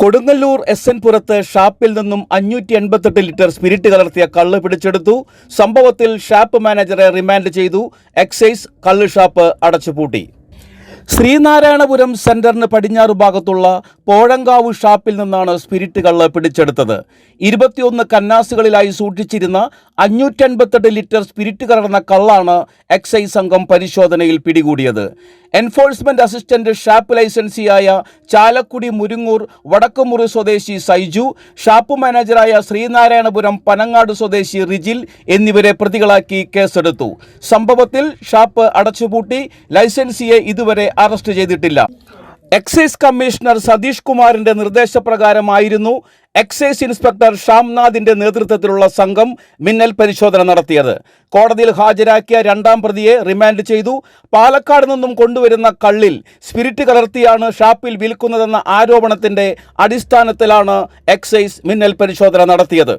Kodungallur S N പുരത്ത് ഷാപ്പിൽ നിന്നും അഞ്ഞൂറ്റി എൺപത്തെട്ട് ലിറ്റർ സ്പിരിറ്റ് കലർത്തിയ കള്ള് പിടിച്ചെടുത്തു. സംഭവത്തിൽ ഷാപ്പ് മാനേജറെ റിമാൻഡ് ചെയ്തു. എക്സൈസ് കള്ള് ഷാപ്പ് അടച്ചുപൂട്ടി. ശ്രീനാരായണപുരം സെന്ററിന് പടിഞ്ഞാറ് ഭാഗത്തുള്ള പോഴങ്കാവ് ഷാപ്പിൽ നിന്നാണ് സ്പിരിറ്റ് കള്ള് പിടിച്ചെടുത്തത്. ഇരുപത്തിയൊന്ന് കന്നാസുകളിലായി സൂക്ഷിച്ചിരുന്ന അഞ്ഞൂറ്റൻപത്തെട്ട് ലിറ്റർ സ്പിരിറ്റ് കലർന്ന കള്ളാണ് എക്സൈസ് സംഘം പരിശോധനയിൽ പിടികൂടിയത്. എൻഫോഴ്സ്മെന്റ് അസിസ്റ്റന്റ് ഷാപ്പ് ലൈസൻസിയായ ചാലക്കുടി മുരുങ്ങൂർ വടക്കുമുറി സ്വദേശി സൈജു ഷാപ്പ് മാനേജറായ ശ്രീനാരായണപുരം പനങ്ങാട് സ്വദേശി റിജിൽ എന്നിവരെ പ്രതികളാക്കി കേസെടുത്തു. സംഭവത്തിൽ ഷാപ്പ് അടച്ചുപൂട്ടി ലൈസൻസിയെ ഇതുവരെ അറസ്റ്റ് ചെയ്തിട്ടില്ല. എക്സൈസ് കമ്മീഷണർ സതീഷ് കുമാറിന്റെ നിർദ്ദേശപ്രകാരമായിരുന്നു എക്സൈസ് ഇൻസ്പെക്ടർ ഷ്യാംനാഥിന്റെ നേതൃത്വത്തിലുള്ള സംഘം മിന്നൽ പരിശോധന നടത്തിയത്. കോടതിയിൽ ഹാജരാക്കിയ രണ്ടാം പ്രതിയെ റിമാൻഡ് ചെയ്തു. പാലക്കാട് നിന്നും കൊണ്ടുവരുന്ന കള്ളിൽ സ്പിരിറ്റ് കലർത്തിയാണ് ഷാപ്പിൽ വിൽക്കുന്നതെന്ന ആരോപണത്തിന്റെ അടിസ്ഥാനത്തിലാണ് എക്സൈസ് മിന്നൽ പരിശോധന നടത്തിയത്.